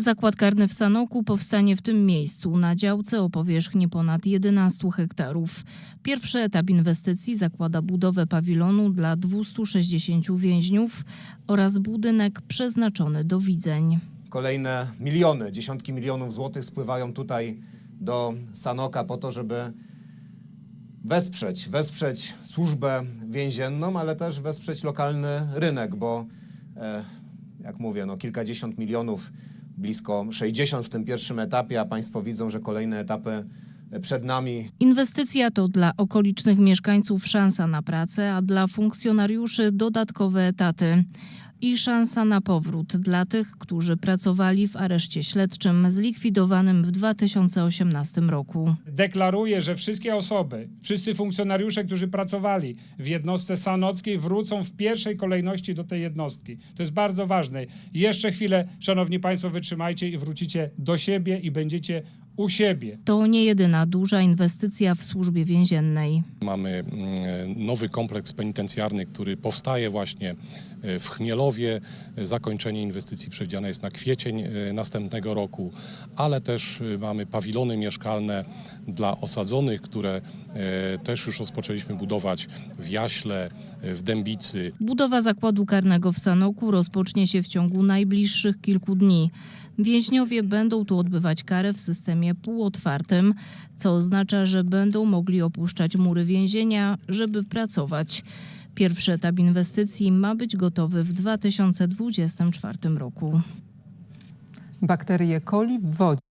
Zakład karny w Sanoku powstanie w tym miejscu na działce o powierzchni ponad 11 hektarów. Pierwszy etap inwestycji zakłada budowę pawilonu dla 260 więźniów oraz budynek przeznaczony do widzeń. Kolejne miliony, dziesiątki milionów złotych spływają tutaj do Sanoka po to, żeby wesprzeć, wesprzeć służbę więzienną, ale też wesprzeć lokalny rynek, bo e, jak mówię, no kilkadziesiąt milionów, blisko 60 w tym pierwszym etapie, a Państwo widzą, że kolejne etapy przed nami. Inwestycja to dla okolicznych mieszkańców szansa na pracę, a dla funkcjonariuszy dodatkowe etaty. I szansa na powrót dla tych, którzy pracowali w areszcie śledczym zlikwidowanym w 2018 roku. Deklaruję, że wszystkie osoby, wszyscy funkcjonariusze, którzy pracowali w jednostce sanockiej, wrócą w pierwszej kolejności do tej jednostki. To jest bardzo ważne. Jeszcze chwilę, szanowni państwo, wytrzymajcie i wrócicie do siebie i będziecie u siebie. To nie jedyna duża inwestycja w służbie więziennej. Mamy mm, nowy kompleks penitencjarny, który powstaje właśnie e, w Chmielowie. Zakończenie inwestycji przewidziane jest na kwiecień e, następnego roku, ale też e, mamy pawilony mieszkalne dla osadzonych, które e, też już rozpoczęliśmy budować w Jaśle, e, w Dębicy, Budowa zakładu karnego w Sanoku rozpocznie się w ciągu najbliższych kilku dni. Więźniowie będą tu odbywać karę w systemie półotwartym, co oznacza, że będą mogli opuszczać mury więzienia, żeby pracować. Pierwszy etap inwestycji ma być gotowy w 2024 roku. Bakterie coli w wodzie.